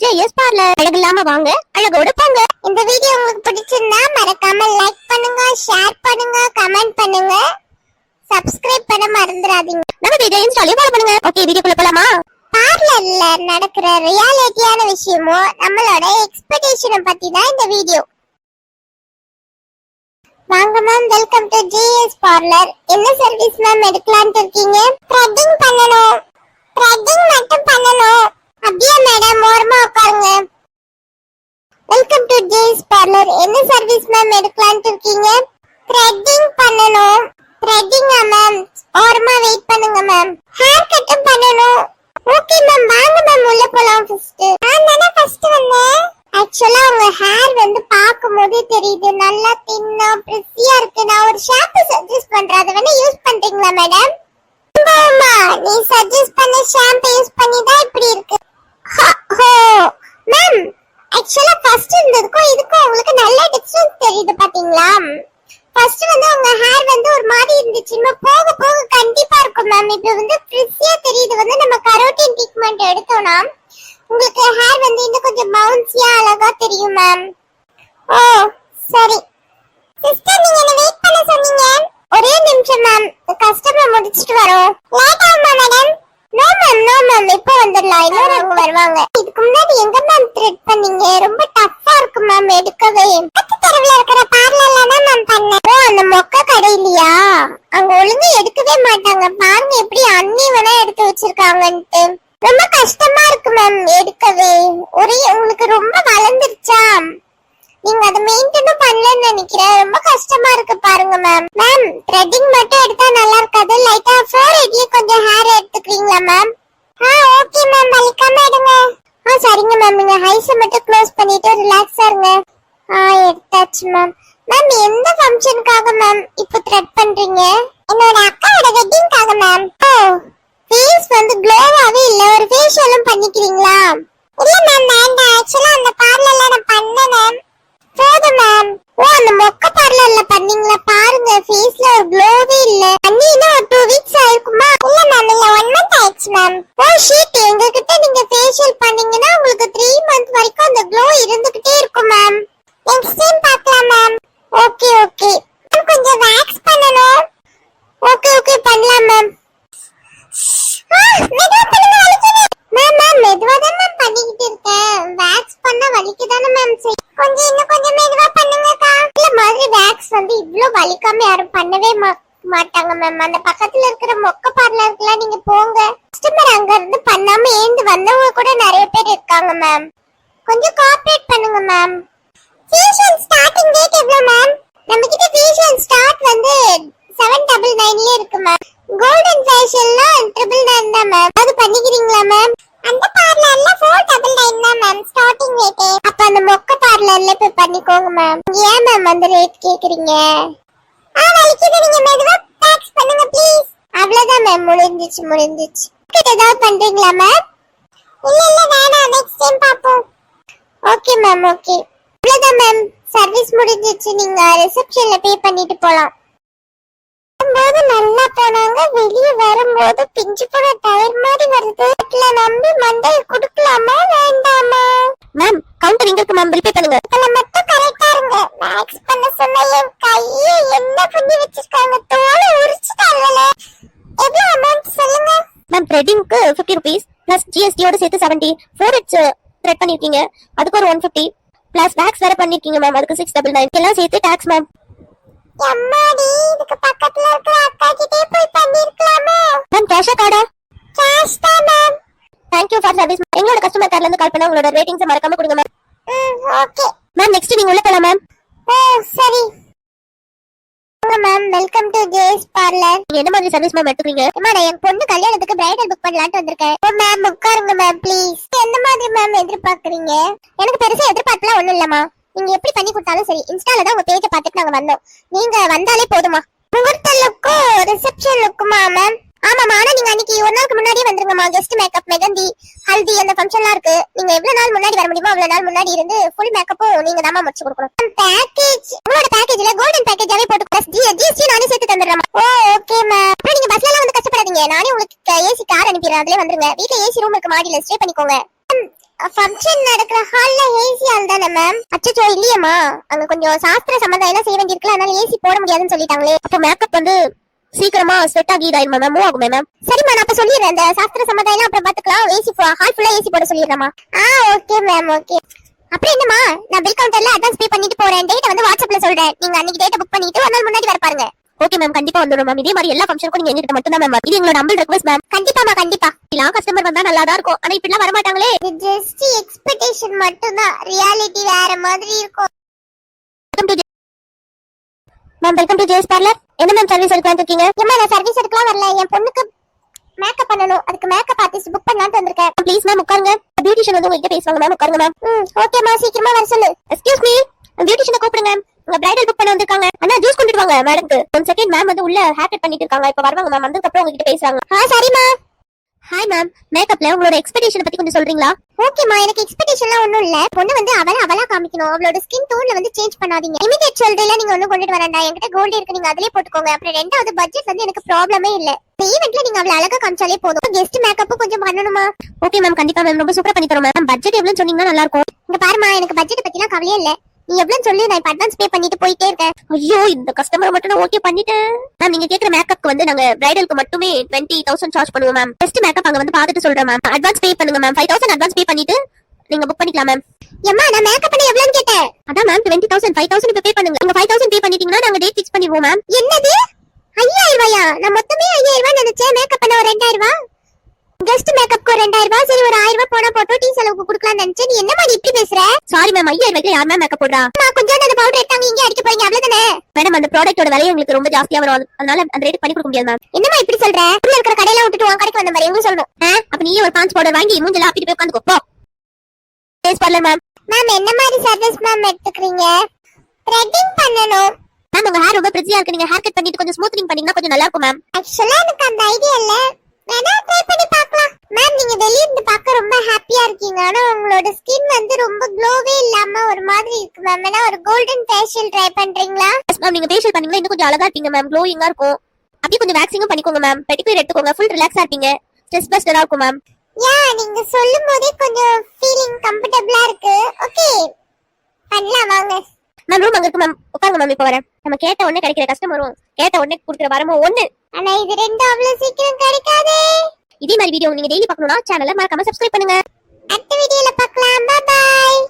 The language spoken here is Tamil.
ஜேஎஸ் பார்லர் அழகு இல்லாம வாங்க அழகோட போங்க இந்த வீடியோ உங்களுக்கு பிடிச்சிருந்தா மறக்காம லைக் பண்ணுங்க ஷேர் பண்ணுங்க கமெண்ட் பண்ணுங்க. சப்ஸ்கிரைப் பண்ண மறந்துடாதீங்க. நம்ம வீடியோ இன்ஸ்டாலையும் ஃபாலோ பண்ணுங்க. ஓகே வீடியோக்குள்ள போலாமா? பார்லர்ல நடக்கிற ரியாலிட்டியான விஷயமும் நம்மளோட எக்ஸ்பெக்டேஷனை பத்தி தான் இந்த வீடியோ வாங்க ma'am welcome to GS parlour என்ன சர்வீஸ் மேம் எடுக்கலாம்னு இருக்கீங்க? த்ரெட்டிங் பண்ணணும். த்ரெட்டிங் மட்டும் பண்ணணும் அப்படியே மேடம் ஓரமா உட்காருங்க வெல்கம் டு ஜிஎஸ் பார்லர் என்ன சர்வீஸ் மேம் எடுக்கலாம்னு இருக்கீங்க? த்ரெட்டிங் பண்ணணும். த்ரெட்டிங்கா மேம்? ஓரமா வெயிட் பண்ணுங்க மேம். ஹேர் கட்டும் பண்ணணும். ஓகே மேம் வாங்க மேம் உள்ள போலாம் ஃபர்ஸ்ட் நான் தானே ஃபர்ஸ்ட் வந்தேன் ஆக்சுவலா உங்க ஹேர் வந்து பார்க்கும்போதே தெரியுது நல்லா தின்னா பிரிசியா இருக்கு நான் ஒரு ஷாம்பு சஜஸ்ட் பண்றேன் அதை வேணா யூஸ் பண்றீங்களா மேடம் ஆமா நீ சஜஸ்ட் பண்ண ஷாம்பு யூஸ் பண்ணி தான் இப்படி இருக்கு மேம் ஆக்சுவலா ஃபர்ஸ்ட் இருந்ததுக்கும் இதுக்கும் உங்களுக்கு நல்ல டிஃபரன்ஸ் தெரியுது பாத்தீங்களா ஃபர்ஸ்ட் வந்து உங்க ஹேர் வந்து ஒரு மாதிரி இருந்துச்சு இன்னும் போக போக கண்டிப்பா இருக்கும் மேம் இப்போ வந்து ஃப்ரிஸியா தெரியுது வந்து நம்ம கரோட்டின் ட்ரீட்மெண்ட் எடுத்தோம்னா உங்களுக்கு ஹேர் வந்து இன்னும் கொஞ்சம் பவுன்சியா அழகா தெரியும் மேம் ஓ சரி. சிஸ்டர் நீங்க என்ன வெயிட் பண்ண சொன்னீங்க? ஒரே நிமிஷம் மேம் கஸ்டமர் முடிச்சிட்டு வரோம். லேட் ஆகுமா madam no ma'am no ma'am இப்போ வந்துடலாம். இன்னொரு அவங்க வருவாங்க. இதுக்கு முன்னாடி எங்க மேம் த்ரெட் பண்ணீங்க? ரொம்ப டஃப்பா இருக்கு மேம் எடுக்கவே. பத்து தெருவில் இருக்கிற பார்லர்ல தான் மேம் பண்ணேன். ஓ அந்த மொக்க கடையிலயா? அங்க ஒழுங்கா எடுக்கவே மாட்டாங்க. பாருங்க எப்படி அண்ணி வேணா எடுத்து வச்சிருக்காங்கன்ட்டு. ரொம்ப கஷ்டமா இருக்கு மேம் எடுக்கவே. ஒரே உங்களுக்கு ரொம்ப வளர்ந்துருச்சா? நீங்க அதை மெயின்டைனும் பண்ணலன்னு நினைக்கிறேன். ரொம்ப கஷ்டமா இருக்கு பாருங்க மேம் மேம் த்ரெட்டிங் மட்டும் எடுத்தா நல்லா இருக்காது. லைட்டா ஃபோர் எயிட்டியே கொஞ்சம் ஹேர் எடுத்துக்கிறீங்களா மேம் ஆ ஓகே மேம் வலிக்காம எடுங்க. ஆ சரிங்க மேம் நீங்க ஹைஸ் மட்டும் க்ளோஸ் பண்ணிட்டு ரிலாக்ஸா இருங்க. ஆ எடுத்தாச்சு மேம் மேம் எந்த ஃபங்க்ஷனுக்காக மேம் இப்போ த்ரெட் பண்றீங்க? என்னோட அக்காவோட வெட்டிங்காக மேம் ஓ ஃபேஸ் வந்து க்ளோவாவே இல்ல ஒரு ஃபேஷியலும் பண்ணிக்கிறீங்களா? இல்ல மேம் வேண்டாம். ஆக்சுவலா அந்த பார்லர்ல நான் பண்ணேன் போதும் மேம் ஓ அந்த மொக்க பார்லர்ல பண்ணீங்களா? பாருங்க ஃபேஸ்ல ஒரு க்ளோவே இல்ல. பண்ணினா ஒரு டூ வீக்ஸ் ஆயிருக்குமா? இல்ல மேம் இல்ல ஒன் மந்த் ஆயிடுச்சு மேம் ஓ ஷீட் எங்ககிட்ட நீங்க ஃபேஷியல் பண்ணீங்கன்னா உங்களுக்கு த்ரீ மந்த் வரைக்கும் அந்த க்ளோ இருந்துகிட்டே இருக்கும் மேம் நெக்ஸ்ட் டைம் பார்க்கலாம் மேம் ஓகே ஓகே கொஞ்சம் வேக்ஸ் பண்ணணும் ஓகே ஓகே பண்ணலாம் மேம் மேம் மேம் மெதுவா தான் மேம் பண்ணிக்கிட்டு இருக்கேன் வேக்ஸ் பண்ணா வலிக்க தானே மேம் செய்யும் கொஞ்சம் இன்னும் கொஞ்சம் மெதுவா பண்ணுங்கக்கா இல்ல மாதிரி வேக்ஸ் வந்து இவ்ளோ வலிக்காம யாரும் பண்ணவே மா- மாட்டாங்க மேம் அந்த பக்கத்துல இருக்கிற மொக்க பார்லருக்குலாம் நீங்க போங்க. கஸ்டமர் அங்க இருந்து பண்ணாம ஏந்து வந்தவங்க கூட நிறைய பேர் இருக்காங்க மேம் கொஞ்சம் கோஆப்ரேட் பண்ணுங்க மேம் ஃபேஷியல் ஸ்டார்டிங் ரேட் எவ்வளவு மேம் நம்ம கிட்ட ஃபேஷியல் ஸ்டார்ட் வந்து செவன் டபுள் நைன்ல இருக்கு மேம் கோல்டன் ஃபேஷியல்னா ட்ரிபிள் நைன் தான் மேம் அது பண்ணிக்கிறீங்களா மேம் அந்த பார்லர்ல ஃபோர் டபுள் நைன் தான் மேம் ஸ்டார்டிங் ரேட் அப்ப அந்த மொக்க பார்லர்ல போய் பண்ணிக்கோங்க மேம் ஏன் மேம் அந்த ரேட் கேக்குறீங்க? ஆ வலிக்குது நீங்க மெதுவா பேக்ஸ் பண்ணுங்க. ப்ளீஸ் அவ்வளவுதான் மேம் முடிஞ்சிச்சு முடிஞ்சிச்சு ஏதாவது பண்றீங்களா மேம் இல்ல இல்ல வேணாம் நெக்ஸ்ட் டைம் பாப்போம் ஓகே மேம் ஓகே அவ்வளவுதான் மேம் சர்வீஸ் முடிஞ்சிச்சு நீங்க ரிசப்ஷன்ல பே பண்ணிட்டு போலாம் வரும்போது நல்லா போனாங்க வெளியே வரும்போது பிஞ்சு போன டயர் மாதிரி வருது வீட்டுல நம்பி மண்டைய குடுக்கலாமா வேண்டாமா மேம் கவுண்டர் இங்க இருக்கு மேம் பில் பே பண்ணுங்க மட்டும் இருங்க மேக்ஸ் பண்ண சொன்ன என் கையை என்ன பண்ணி வச்சிருக்காங்க? தோலை உரிச்சுட்டாங்கல்ல எவ்வளவு அமௌண்ட் சொல்லுங்க. மேம் த்ரெட்டிங்க்கு ஃபிஃப்டி ருபீஸ் பிளஸ் ஜிஎஸ்டியோட சேர்த்து செவன்டி ஃபோர் ஹெட்ஸ் த்ரெட் பண்ணிருக்கீங்க. அதுக்கு ஒரு ஒன் ஃபிஃப்டி பிளஸ் வேக்ஸ் வேற பண்ணிருக்கீங்க மேம் அதுக்கு சிக்ஸ் டபுள் நைன் எல்லாம் சேர்த்து டாக்ஸ் மேம் எம்மாடி இதுக்கு பக்கத்துல இருக்கிற அக்கா கிட்டே போய் பண்ணிருக்கலாமே? மேம் கேஷா கார்டா? கேஷ் தான் ma'am thank you for service எங்களோட கஸ்டமர் கேர்ல இருந்து கால் பண்ணா உங்களோட ரேட்டிங்ஸ் மறக்காம கொடுங்க மேம் ம் ஓகே மேம் நெக்ஸ்ட் நீங்க உள்ள போலாம் மேம் ஓ சரி ma'am welcome to Jay's parlour நீங்க என்ன மாதிரி சர்வீஸ் மேம் எடுத்துக்கிறீங்க? அம்மா நான் என் பொண்ணு கல்யாணத்துக்கு பிரைடல் புக் பண்ணலாம்னு வந்திருக்கேன். ஓ மேம் உட்காருங்க மேம் ப்ளீஸ் எந்த மாதிரி மேம் எதிர்பார்க்கறீங்க? எனக்கு பெருசா எதிர்பார்க்கலாம் ஒண்ணும் இல்லம்மா நீங்க எப்படி பண்ணி கொடுத்தாலும் சரி இன்ஸ்டால தான் உங்க பேஜை பார்த்துட்டு நாங்க வந்தோம். நீங்க வந்தாலே போதுமா முகூர்த்த லுக்கும் ரிசப்ஷன் லுக்குமா மேம் இன்னைக்கு ஒரு நாளுக்கு முன்னாடியே வந்துருங்கம்மா. கெஸ்ட் மேக்கப் மெகந்தி ஹல்தி அந்த ஃபங்க்ஷன்லாம் இருக்கு. நீங்க எவ்வளவு நாள் முன்னாடி வர முடியுமோ அவ்வளவு நாள் முன்னாடி இருந்து ஃபுல் மேக்கப்பும் நீங்க தான் முடிச்சு கொடுக்கணும். பேக்கேஜ் உங்களோட பேக்கேஜ்ல கோல்டன் பேக்கேஜாவே போட்டு பிளஸ் ஜிஎஸ்டி நானே சேர்த்து தந்துடுறேன் ஓ ஓகே மேம் அப்புறம் நீங்க பஸ்ல எல்லாம் வந்து கஷ்டப்படாதீங்க. நானே உங்களுக்கு ஏசி கார் அனுப்பிடுறேன். அதுலயே வந்துருங்க. வீட்டுல ஏசி ரூம் இருக்கு. மாடியில ஸ்டே பண்ணிக்கோங்க. ஃபங்க்ஷன் நடக்கிற ஹால்ல ஏசி ஹால் தானே மேம் அச்சோ இல்லையம்மா. அங்க கொஞ்சம் சாஸ்திர சம்பந்தம் எல்லாம் செய்ய வேண்டியிருக்குல்ல. அதனால ஏசி போட முடியாதுன்னு சொல்லிட்டாங்களே. அப்போ மேக்கப் வந்து சீக்கிரமா செட் ஆகி இதாயிருமா மேம் மூவ் ஆகுமே மேம் சரிம்மா நான் அப்ப சொல்லிடுறேன். அந்த சாஸ்திர எல்லாம் அப்புறம் பாத்துக்கலாம் ஏசி ஹால் ஃபுல்லா ஏசி போட சொல்லிடுறேம்மா. ஆ ஓகே மேம் ஓகே அப்புறம் என்னம்மா? நான் பில் கவுண்டர்ல அட்வான்ஸ் பே பண்ணிட்டு போறேன். டேட் வந்து வாட்ஸ்அப்ல சொல்றேன். நீங்க அன்னைக்கு டேட் புக் பண்ணிட்டு ஒரு நாள் முன்னாடி வர பாருங்க. ஓகே மேம் கண்டிப்பா வந்துடும் மேம் இதே மாதிரி எல்லா ஃபங்க்ஷனுக்கும் நீங்க எங்கிட்ட மட்டும் தான் மேம் இது எங்களோட அம்பிள் ரெக்வஸ்ட் மேம் கண்டிப்பாமா கண்டிப்பா. எல்லாம் கஸ்டமர் வந்தா நல்லா தான் இருக்கும். ஆனா இப்படிலாம் வர மாட்டாங்களே ஜஸ்ட் எக்ஸ்பெக்டேஷன் மட்டும்தான். ரியாலிட்டி வேற மாதிரி இருக்கும். Ma'am welcome to Jay's parlour என்ன மேம் சர்வீஸ் எடுக்கலாம் இருக்கீங்க ஏமா நான் சர்வீஸ் எடுக்கலாம் வரல. என் பொண்ணுக்கு மேக்கப் பண்ணணும். அதுக்கு மேக்கப் ஆர்டிஸ்ட் புக் பண்ணலாம்னு வந்திருக்கேன் ப்ளீஸ் மேம் உட்காருங்க. பியூட்டிஷியன் வந்து உங்ககிட்ட பேசுவாங்க மேம் உட்காருங்க மேம் ம் ஓகேம்மா சீக்கிரமா வர சொல்லு. எக்ஸ்கியூஸ் மீ பியூட்டிஷியனை கூப்பிடுங்க உங்க பிரைடல் புக் பண்ண வந்திருக்காங்க. அண்ணா ஜூஸ் கொண்டுட்டு வாங்க மேடம்க்கு ஒன் செகண்ட் மேம் வந்து உள்ள ஹேர் கட் பண்ணிட்டு இருக்காங்க. இப்ப வருவாங்க மேம் வந்ததுக்கு அப்புறம் உங்ககிட்ட பேசுறாங்க. ஆ சரிமா ஹாய் மேம் மேக்கப்ல உங்களோட எக்ஸ்பெக்டேஷன் பத்தி கொஞ்சம் சொல்றீங்களா? ஓகேம்மா எனக்கு எக்ஸ்பெக்டேஷன்லாம் ஒண்ணும் இல்ல. பொண்ணு வந்து அவள அவளா காமிக்கணும். அவளோட ஸ்கின் டோன்ல வந்து சேஞ்ச் பண்ணாதீங்க. இமிடியேட் சொல்றீல நீங்க ஒண்ணும் கொண்டுட்டு வரேன்டா என்கிட்ட கோல்டு இருக்கு. நீங்க அதிலே போட்டுக்கோங்க. அப்புறம் ரெண்டாவது பட்ஜெட் வந்து எனக்கு ப்ராப்ளமே இல்ல. இந்த ஈவென்ட்ல நீங்க அவள அழகா காமிச்சாலே போதும். கெஸ்ட் மேக்கப்பும் கொஞ்சம் பண்ணணுமா? ஓகே மேம் கண்டிப்பா மேம் ரொம்ப சூப்பரா பண்ணி தரோம் மேம் பட்ஜெட் எவ்வளவு சொன்னீங்கன்னா நல்லா இருக்கும். இங்க பாருமா எனக்கு பட்ஜெட் பத்திலாம் கவலையே இல்ல. நீ எவ்வளவு சொல்லி நான் இப்போ அட்வான்ஸ் பே பண்ணிட்டு போயிட்டே இருக்கேன். ஐயோ இந்த கஸ்டமர் மட்டும் நான் ஓகே பண்ணிட்டேன் மேம் நீங்க கேக்குற மேக்கப் வந்து நாங்க பிரைடலுக்கு மட்டுமே டுவெண்ட்டி தௌசண்ட் சார்ஜ் பண்ணுவோம் மேம் பெஸ்ட் மேக்கப் அங்க வந்து பாத்துட்டு சொல்றேன் மேம் அட்வான்ஸ் பே பண்ணுங்க ma'am five thousand advance pay பண்ணிட்டு நீங்க புக் பண்ணிக்கலாம் மேம் எம்மா நான் மேக்கப் பண்ண எவ்வளவு கேட்டேன். அதான் ma'am twenty thousand five thousand pay பண்ணுங்க. நீங்க ஃபைவ் தௌசண்ட் பே பண்ணிட்டீங்கன்னா நாங்க டேட் ஃபிக்ஸ் பண்ணிடுவோம் மேம் என்னது? ஐயாயிரம் ரூபாயா? நான் மொத்தமே ஐயாயிரம் ரூபாய் நினைச்சேன். மேக்கப் பண்ண ஒரு ரெண்டாயிரம் ரூபாய் கெஸ்ட் மேக்கப்க்கு ஒரு ரெண்டாயிரம் ரூபாய் சரி ஒரு ஆயிரம் ரூபாய் போனா போட்டோ டீ செலவுக்கு கொடுக்கலாம்னு நினைச்சேன். நீ என்ன மாதிரி இப்படி பேசுற? சாரி மேம் ஐயாயிரம் ரூபாய்க்கு யார் மேம் மேக்கப் போடுறா? அம்மா, கொஞ்சம் அந்த பவுடர் எடுத்தாங்க இங்கே அடிக்க போறீங்க அவ்வளவுதானே? மேடம் அந்த ப்ராடக்ட்டோட விலை உங்களுக்கு ரொம்ப ஜாஸ்தியா வரும். அதனால அந்த ரேட் பண்ணி கொடுக்க முடியாது மேம் என்னம்மா இப்படி சொல்ற? உள்ள இருக்கிற கடையில விட்டுட்டு உன் கடைக்கு வந்த மாதிரி எங்க சொல்லணும். அப்ப நீயே ஒரு பான்ஸ் பவுடர் வாங்கி மூஞ்சல ஆப்பிட்டு போய் உட்காந்துக்கோ. போ. ஃபேஸ் பார்லர் மேம் மேம் என்ன மாதிரி சர்வீஸ் மேம் எடுத்துக்கிறீங்க? த்ரெட்டிங் பண்ணணும். மேம் உங்க ஹேர் ரொம்ப பிரிட்ஜியா இருக்கு. நீங்க ஹேர் கட் பண்ணிட்டு கொஞ்சம் ஸ்மூத்னிங் பண்ணீங்கன்னா கொஞ்சம் நல்லா இருக்கும் மேம் ஆக்சுவலா எனக்கு அந்த ஐடியா இல்ல. வேணா ட்ரை பண்ணி பார்க்கலாம். மேம் நீங்க வெளிய இருந்து பார்க்க ரொம்ப ஹாப்பியா இருக்கீங்க. ஆனா உங்களோட ஸ்கின் வந்து ரொம்ப க்ளோவே இல்லாம ஒரு மாதிரி இருக்கு மேம் வேணா ஒரு கோல்டன் ஃபேஷியல் ட்ரை பண்றீங்களா? மேம் நீங்க ஃபேஷியல் பண்ணீங்கன்னா இன்னும் கொஞ்சம் அழகா இருப்பீங்க மேம் க்ளோயிங்கா இருக்கும். அப்படியே கொஞ்சம் வேக்சிங்கும் பண்ணிக்கோங்க மேம் பெட்டிக்யூர் எடுத்துக்கோங்க. ஃபுல் ரிலாக்ஸா இருப்பீங்க. ஸ்ட்ரெஸ் பஸ்டரா இருக்கும் மேம் யா நீங்க சொல்லும் போதே கொஞ்சம் ஃபீலிங் கம்ஃபர்டபுளா இருக்கு. ஓகே பண்ணலாம் வாங்க. மேம் ரூம் அங்க இருக்கு மேம் உட்காருங்க மேம் இப்போ வரேன். நம்ம கேட்ட உடனே கிடைக்கிற கஸ்டமரும் கேட்ட உடனே கொடுக்குற வரமும் ஒண்ணு. ஆனா இது ரெண்டும் அவ்வளவு சீக்கிரம் கிடைக்காதே. இதே மாதிரி வீடியோ நீங்க டெய்லி பார்க்கணும்னா சேனலை மறக்காம சப்ஸ்கிரைப் பண்ணுங்க. அடுத்த வீடியோல பார்க்கலாம். பாய்